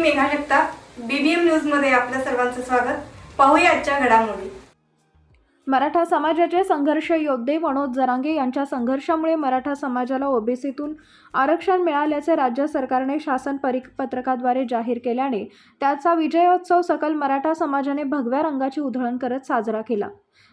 Megha Jagtap BBM न्यूजमध्ये आपल्या सर्वांचं स्वागत. पाहूया आजच्या घडामोडी. मराठा समाजाचे संघर्ष योद्धे मनोज जरांगे यांच्या संघर्षामुळे मराठा समाजाला ओबीसीतून आरक्षण मिळाल्याचे राज्य सरकारने शासन परिपत्रकाद्वारे जाहीर केल्याने त्याचा विजयोत्सव सकल मराठा समाजाने भगव्या रंगाची उधळण करत साजरा केला.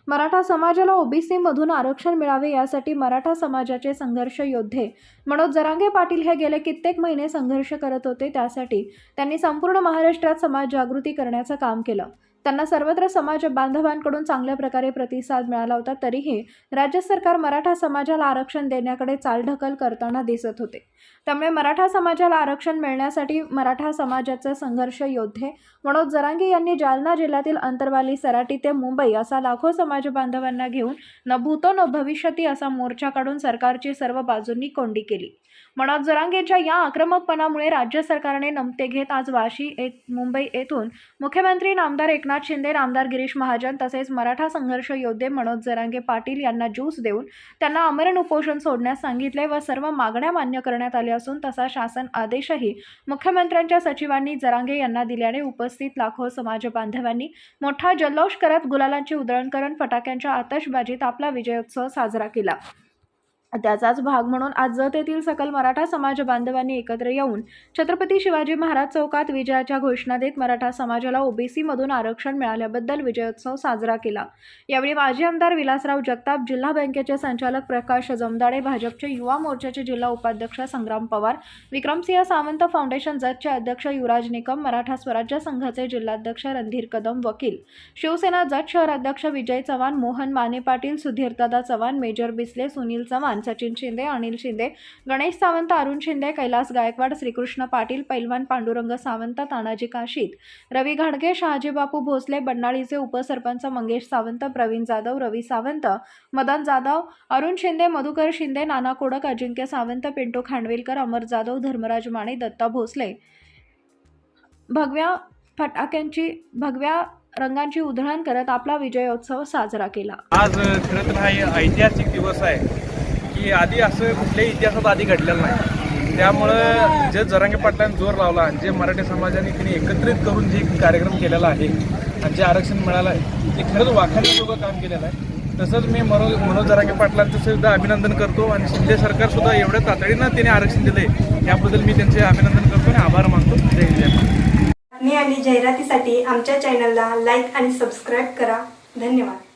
मराठा समाजाला ओबीसीमधून आरक्षण मिळावे यासाठी मराठा समाजाचे संघर्ष योद्धे मनोज जरांगे पाटील हे गेले कित्येक महिने संघर्ष करत होते. त्यासाठी त्यांनी संपूर्ण महाराष्ट्रात समाज जागृती करण्याचं काम केलं. त्यांना सर्वत्र समाज बांधवांकडून चांगल्या प्रकारे प्रतिसाद मिळाला होता. तरीही राज्य सरकार मराठा समाजाला आरक्षण देण्याकडे चालढकल करताना दिसत होते. त्यामुळे मराठा समाजाला आरक्षण मिळण्यासाठी मराठा समाजाचे संघर्ष योद्धे मनोज जरांगे यांनी जालना जिल्ह्यातील अंतरवाली सराटी ते मुंबई असा लाखो समाज बांधवांना घेऊन न भूतो न भविष्यती असा मोर्चा काढून सरकारची सर्व बाजूंनी कोंडी केली. मनोज जरांगेच्या या आक्रमकपणामुळे राज्य सरकारने नमते घेत आज वाशी येथ मुंबई येथून मुख्यमंत्री नामदार एकनाथ शिंदे नामदार गिरीश महाजन तसेच मराठा संघर्ष योद्धे मनोज जरांगे पाटील यांना ज्यूस देऊन त्यांना आमरण उपोषण सोडण्यास सांगितले व सर्व मागण्या मान्य करण्यात आल्या असून तसा शासन आदेशही मुख्यमंत्र्यांच्या सचिवांनी जरांगे यांना दिल्याने उपस्थित लाखो समाज बांधवांनी मोठा जल्लोष करत गुलालांची उधळण करत फटाक्यांच्या आतषबाजीत आपला विजयोत्सव साजरा केला. त्याचाच भाग म्हणून आज जत येथील सकल मराठा समाज बांधवांनी एकत्र येऊन छत्रपती शिवाजी महाराज चौकात विजयाच्या घोषणा देत मराठा समाजाला ओबीसीमधून आरक्षण मिळाल्याबद्दल विजयोत्सव साजरा केला. यावेळी माजी आमदार विलासराव जगताप जिल्हा बँकेचे संचालक प्रकाश जमदाडे भाजपचे युवा मोर्चाचे जिल्हा उपाध्यक्ष संग्राम पवार विक्रमसिंह सावंत फाउंडेशन जतचे अध्यक्ष युवराज निकम मराठा स्वराज्य संघाचे जिल्हाध्यक्ष रणधीर कदम वकील. शिवसेना जत शहर अध्यक्ष विजय चव्हाण मोहन माने पाटील सुधीरदादा चव्हाण मेजर बिस्ले सुनील चव्हाण सचिन शिंदे अनिल शिंदे गणेश सावंत अरुण शिंदे कैलास गायकवाड श्रीकृष्ण पाटील पैलवान पांडुरंग सावंत तानाजी काशीत रवी घाडगे शहाजीबापू भोसले बन्नाळीचे उपसरपंच मंगेश सावंत प्रवीण जाधव रवी सावंत मदन जाधव अरुण शिंदे मधुकर शिंदे नाना कोडक अजिंक्य सावंत पिंटू खांडविलकर अमर जाधव धर्मराज माने दत्ता भोसले. भगव्या फटाक्यांची भगव्या रंगांची उधळण करत आपला विजयोत्सव साजरा केला. आज खरं तर हा ऐतिहासिक दिवस आहे. की आधी असं कुठल्याही इतिहासात आधी घडलेलं नाही. त्यामुळं जे जरांगे पाटलांनी जोर लावला आणि जे मराठी समाजाने तिने एकत्रित करून जे कार्यक्रम केलेला आहे आणि जे आरक्षण मिळालं आहे ते खरंच वाखाण्याजोगं काम केलेलं आहे. तसंच मी मनोज मनोज जरांगे पाटलांचं सुद्धा अभिनंदन करतो आणि शिंदे सरकारसुद्धा एवढ्या तातडीनं त्याने आरक्षण दिले याबद्दल मी त्यांचे अभिनंदन करतो आणि आभार मानतो. जय जय आणि जाहिरातीसाठी आमच्या चॅनलला लाईक आणि सबस्क्राईब करा. धन्यवाद.